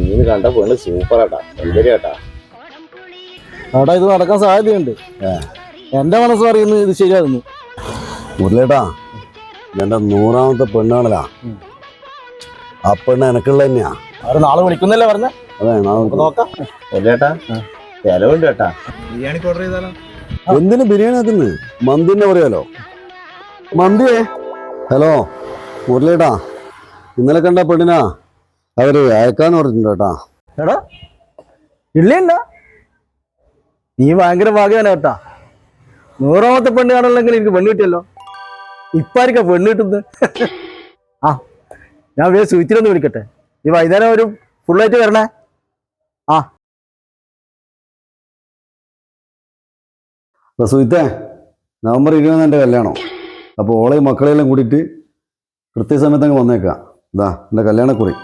നീന് കണ്ട പെണ്ണ് സൂപ്പറാട്ടാ സുന്ദരിയാട്ടാ അവിടെ ഇത് നടക്കാൻ സാധ്യതയുണ്ട്. എന്റെ മനസ്സ് പറയുന്നത് ഇത് ശരിയായിരുന്നു മുരളിയേട്ടാ എന്റെ നൂറാമത്തെ പെണ്ണാണല്ലാ. ആ പെണ്ണ് എനക്കുള്ള തന്നെയാ. അവർ നാളെ വിളിക്കുന്നല്ലേ പറഞ്ഞ? അതെ നാളെ നോക്കാം. ചേട്ടാ ചെലവുണ്ട് കേട്ടാ. ബിരിയാണി ഓർഡർ ചെയ്താലോ? എന്തിന് ബിരിയാണി ആക്കുന്നു മന്തിന്നെ പറയാലോ? മന്തിയേ. ഹലോ മുരളിയേട്ടാ ഇന്നലെ കണ്ട പെണ്ണിനാ? അവർ അയക്കാന്ന് പറഞ്ഞിട്ടുണ്ട് കേട്ടാ. എടാ ഇല്ലേണ്ട നീ ഭയങ്കര ഭാഗ്യമാണ് കേട്ടാ. നൂറാമത്തെ പെണ്ണ് കാണണമെങ്കിൽ എനിക്ക് പെണ്ണ് കിട്ടിയല്ലോ. ഇപ്പായിരിക്കാ പെണ്ണ് കിട്ടുന്നത്? ആ ഞാൻ വേ സുവിച്ചിലൊന്ന് വിളിക്കട്ടെ. ഈ വൈകുന്നേരം ഒരു ഫുള്ളായിട്ട് വരണേ. ആ. സുഹിത്തേ നവംബർ ഇരുപതിന് എന്റെ കല്യാണം. അപ്പോൾ ഓളെയും മക്കളെല്ലാം കൂടിയിട്ട് കൃത്യസമയത്ത് അങ്ങ് വന്നേക്കാം. ഇതാ എന്റെ കല്യാണക്കുറി.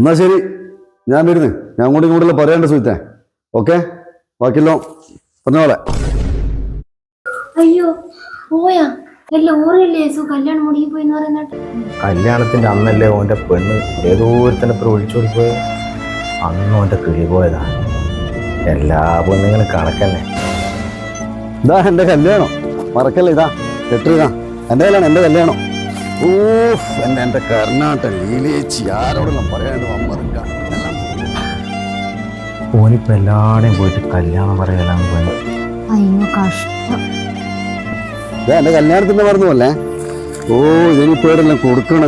എന്നാ ശരി. ഞാൻ വരുന്നു. ഞാൻ കൂടി കൂടുതൽ പറയേണ്ട സുഹിത്തേ. ഓക്കെ ബാക്കിയല്ലോ പറഞ്ഞോളെ. അയ്യോ പോയാ കല്യാണത്തിന്റെ അന്നല്ലേ ഓന്റെ പെണ്ണ് ഏതോ ഒരുത്തനെ ഇപ്പൊ ഒഴിച്ചോടി പോയത് അന്ന് ഓന്റെ കിളി പോയതാ. എല്ലാ പെണ്ണുങ്ങളും കണക്കന്നെ. ഇതാ എന്റെ കല്യാണം. മറക്കല്ലേ ഇതാ? ലെറ്റർ ഇതാ? എന്റെ കല്യാണം എന്റെ കല്യാണം. ഊഫ് എന്റെ എന്റെ കർണാടക ലീലേച്ചി ആരോടെല്ലാം പറയാണ്ട് വമ്മറിക്കാം എല്ലാം ഓനിപ്പോ എല്ലാടെയും പോയിട്ട് കല്യാണം പറയലാന്ന് പോയി അയ്യോ കഷ്ടം. എന്റെ കല്യാണത്തിന്റെ മറന്നു ഓ ഇതിനിപ്പോ കൊടുക്കണ